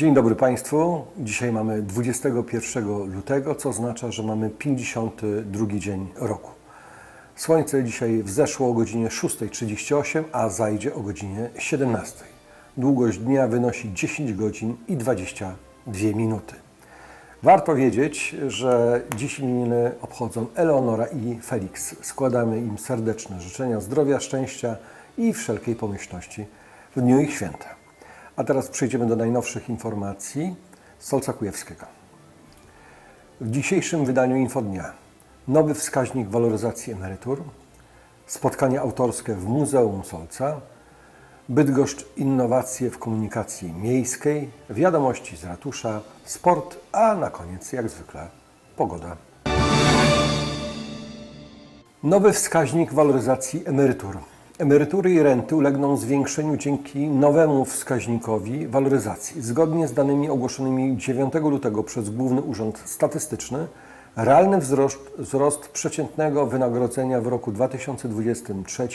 Dzień dobry Państwu. Dzisiaj mamy 21 lutego, co oznacza, że mamy 52 dzień roku. Słońce dzisiaj wzeszło o godzinie 6.38, a zajdzie o godzinie 17.00. Długość dnia wynosi 10 godzin i 22 minuty. Warto wiedzieć, że dziś imieniny obchodzą Eleonora i Felix. Składamy im serdeczne życzenia zdrowia, szczęścia i wszelkiej pomyślności w dniu ich święta. A teraz przejdziemy do najnowszych informacji Solca Kujewskiego. W dzisiejszym wydaniu Infodnia nowy wskaźnik waloryzacji emerytur, spotkanie autorskie w Muzeum Solca, Bydgoszcz innowacje w komunikacji miejskiej, wiadomości z ratusza, sport, a na koniec jak zwykle pogoda. Nowy wskaźnik waloryzacji emerytur. Emerytury i renty ulegną zwiększeniu dzięki nowemu wskaźnikowi waloryzacji. Zgodnie z danymi ogłoszonymi 9 lutego przez Główny Urząd Statystyczny, realny wzrost, wzrost przeciętnego wynagrodzenia w roku 2023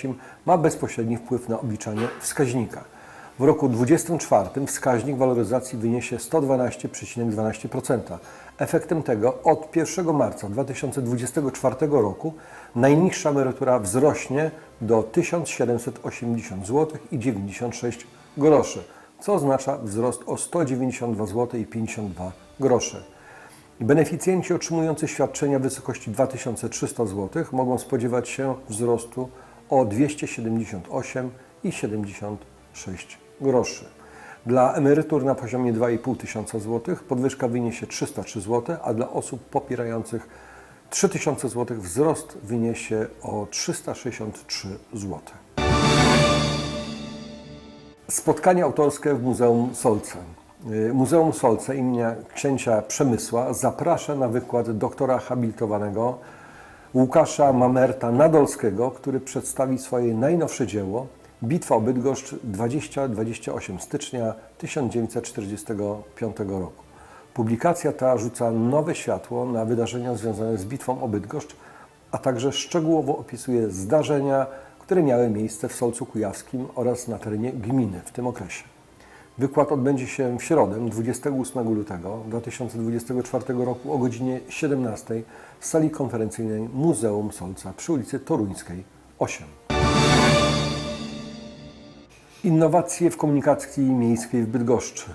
ma bezpośredni wpływ na obliczanie wskaźnika. W roku 2024 wskaźnik waloryzacji wyniesie 112,12%. Efektem tego od 1 marca 2024 roku najniższa emerytura wzrośnie do 1780 zł i 96 groszy, co oznacza wzrost o 192 zł i 52 grosze. Beneficjenci otrzymujący świadczenia w wysokości 2300 zł mogą spodziewać się wzrostu o 278 i 76 groszy. Dla emerytur na poziomie 2,5 tysiąca zł podwyżka wyniesie 303 zł, a dla osób popierających 3000 zł wzrost wyniesie o 363 zł. Spotkanie autorskie w Muzeum Solce. Y, Muzeum Solce imienia księcia Przemysła zaprasza na wykład doktora habilitowanego Łukasza Mamerta Nadolskiego, który przedstawi swoje najnowsze dzieło Bitwa o Bydgoszcz 20-28 stycznia 1945 roku. Publikacja ta rzuca nowe światło na wydarzenia związane z bitwą o Bydgoszcz, a także szczegółowo opisuje zdarzenia, które miały miejsce w Solcu Kujawskim oraz na terenie gminy w tym okresie. Wykład odbędzie się w środę 28 lutego 2024 roku o godzinie 17 w sali konferencyjnej Muzeum Solca przy ulicy Toruńskiej 8. Innowacje w komunikacji miejskiej w Bydgoszczy.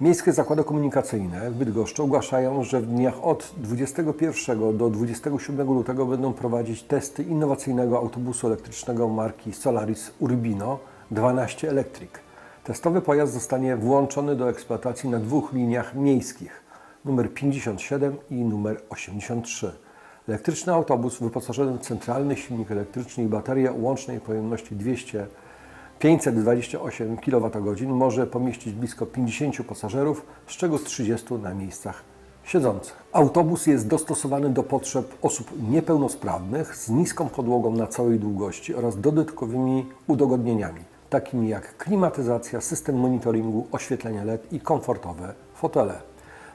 Miejskie zakłady komunikacyjne w Bydgoszczy ogłaszają, że w dniach od 21 do 27 lutego będą prowadzić testy innowacyjnego autobusu elektrycznego marki Solaris Urbino 12 Electric. Testowy pojazd zostanie włączony do eksploatacji na dwóch liniach miejskich, numer 57 i numer 83. Elektryczny autobus wyposażony w centralny silnik elektryczny i baterię o łącznej pojemności 200 528 kWh może pomieścić blisko 50 pasażerów, z czego 30 na miejscach siedzących. Autobus jest dostosowany do potrzeb osób niepełnosprawnych z niską podłogą na całej długości oraz dodatkowymi udogodnieniami, takimi jak klimatyzacja, system monitoringu, oświetlenie LED i komfortowe fotele.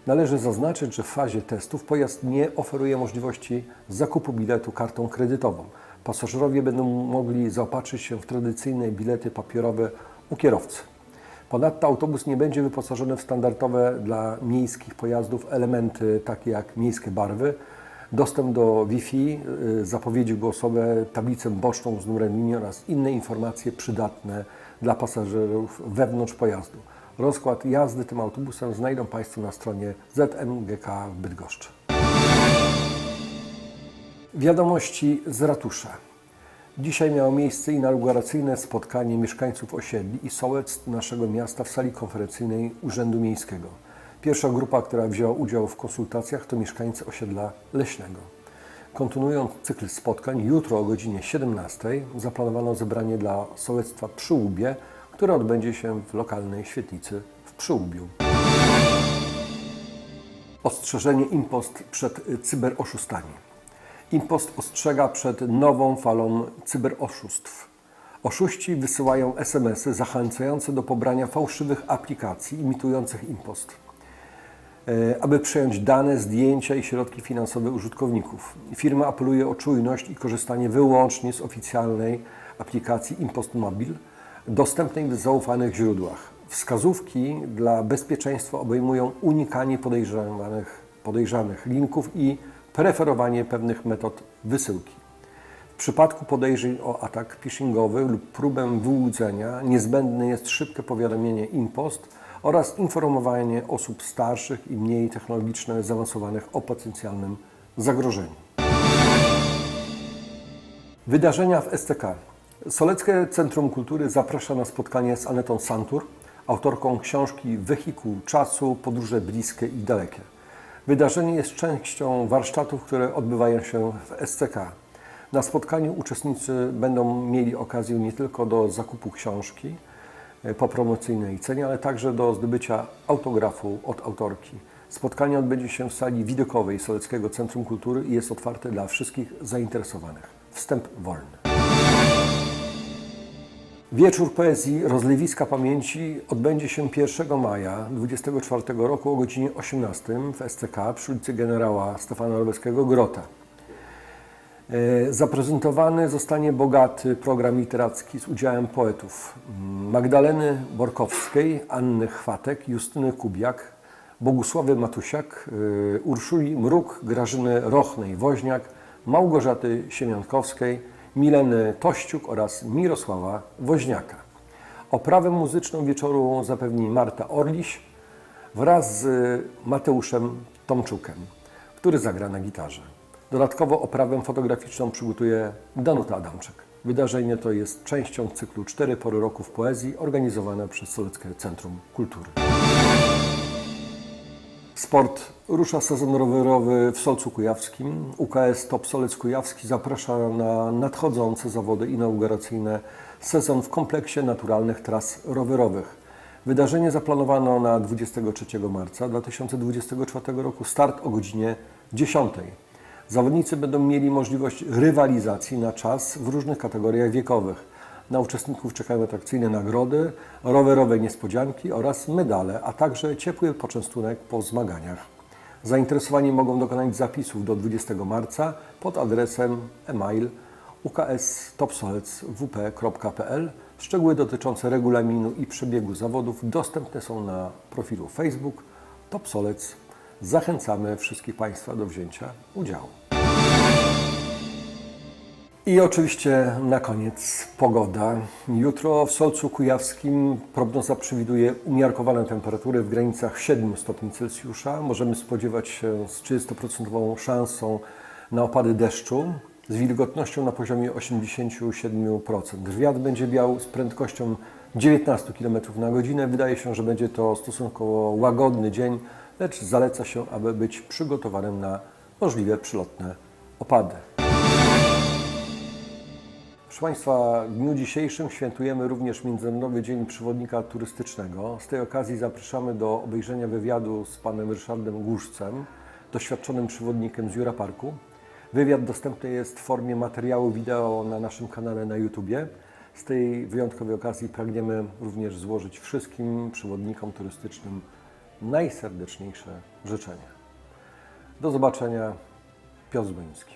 Należy zaznaczyć, że w fazie testów pojazd nie oferuje możliwości zakupu biletu kartą kredytową. Pasażerowie będą mogli zaopatrzyć się w tradycyjne bilety papierowe u kierowcy. Ponadto autobus nie będzie wyposażony w standardowe dla miejskich pojazdów elementy takie jak miejskie barwy, dostęp do Wi-Fi, y, zapowiedzi głosowe, tablicę boczną z numerem linii oraz inne informacje przydatne dla pasażerów wewnątrz pojazdu. Rozkład jazdy tym autobusem znajdą Państwo na stronie ZMGK w Bydgoszczy. Wiadomości z ratusza. Dzisiaj miało miejsce inauguracyjne spotkanie mieszkańców osiedli i sołectw naszego miasta w sali konferencyjnej Urzędu Miejskiego. Pierwsza grupa, która wzięła udział w konsultacjach, to mieszkańcy osiedla Leśnego. Kontynuując cykl spotkań, jutro o godzinie 17 zaplanowano zebranie dla sołectwa Przyłubie, które odbędzie się w lokalnej świetlicy w Przyłubiu. Ostrzeżenie impost przed cyberoszustami. Impost ostrzega przed nową falą cyberoszustw. Oszuści wysyłają SMS-y zachęcające do pobrania fałszywych aplikacji imitujących impost, e, aby przejąć dane, zdjęcia i środki finansowe użytkowników. Firma apeluje o czujność i korzystanie wyłącznie z oficjalnej aplikacji Impost Mobil, dostępnej w zaufanych źródłach. Wskazówki dla bezpieczeństwa obejmują unikanie podejrzanych, podejrzanych linków i preferowanie pewnych metod wysyłki. W przypadku podejrzeń o atak phishingowy lub próbę wyłudzenia niezbędne jest szybkie powiadomienie InPost oraz informowanie osób starszych i mniej technologicznie zaawansowanych o potencjalnym zagrożeniu. Wydarzenia w STK. Soleckie Centrum Kultury zaprasza na spotkanie z Anetą Santur, autorką książki Wehikuł Czasu, Podróże Bliskie i Dalekie. Wydarzenie jest częścią warsztatów, które odbywają się w SCK. Na spotkaniu uczestnicy będą mieli okazję nie tylko do zakupu książki e, po promocyjnej cenie, ale także do zdobycia autografu od autorki. Spotkanie odbędzie się w sali widokowej Soleckiego Centrum Kultury i jest otwarte dla wszystkich zainteresowanych. Wstęp wolny. Wieczór poezji Rozlewiska Pamięci odbędzie się 1 maja 2024 roku o godzinie 18 w SCK przy ulicy generała Stefana Robeskiego Grota. E, Zaprezentowany zostanie bogaty program literacki z udziałem poetów Magdaleny Borkowskiej, Anny Chwatek, Justyny Kubiak, Bogusławy Matusiak, e, Urszuli Mruk, Grażyny Rochnej-Woźniak, Małgorzaty Siemiankowskiej, Mileny Tościuk oraz Mirosława Woźniaka. Oprawę muzyczną wieczoru zapewni Marta Orliś wraz z Mateuszem Tomczukiem, który zagra na gitarze. Dodatkowo oprawę fotograficzną przygotuje Danuta Adamczyk. Wydarzenie to jest częścią cyklu Cztery pory roku w poezji organizowane przez Soleckie Centrum Kultury. Sport. Rusza sezon rowerowy w Solcu Kujawskim. UKS Top Solec Kujawski zaprasza na nadchodzące zawody inauguracyjne sezon w kompleksie naturalnych tras rowerowych. Wydarzenie zaplanowano na 23 marca 2024 roku. Start o godzinie 10. Zawodnicy będą mieli możliwość rywalizacji na czas w różnych kategoriach wiekowych. Na uczestników czekają atrakcyjne nagrody, rowerowe niespodzianki oraz medale, a także ciepły poczęstunek po zmaganiach. Zainteresowani mogą dokonać zapisów do 20 marca pod adresem e-mail ukstopsolec.wp.pl. Szczegóły dotyczące regulaminu i przebiegu zawodów dostępne są na profilu Facebook Top Solec. Zachęcamy wszystkich Państwa do wzięcia udziału. I oczywiście na koniec pogoda. Jutro w Solcu Kujawskim prognoza przewiduje umiarkowane temperatury w granicach 7 stopni Celsjusza. Możemy spodziewać się z 30% szansą na opady deszczu z wilgotnością na poziomie 87%. Wiatr będzie wiał z prędkością 19 km na godzinę. Wydaje się, że będzie to stosunkowo łagodny dzień, lecz zaleca się, aby być przygotowanym na możliwe przylotne opady. Państwa, w dniu dzisiejszym świętujemy również Międzynarodowy Dzień Przewodnika Turystycznego. Z tej okazji zapraszamy do obejrzenia wywiadu z panem Ryszardem Głuszcem, doświadczonym przewodnikiem z Jura Parku. Wywiad dostępny jest w formie materiału wideo na naszym kanale na YouTubie. Z tej wyjątkowej okazji pragniemy również złożyć wszystkim przewodnikom turystycznym najserdeczniejsze życzenia. Do zobaczenia. Piotr Zbojnicki.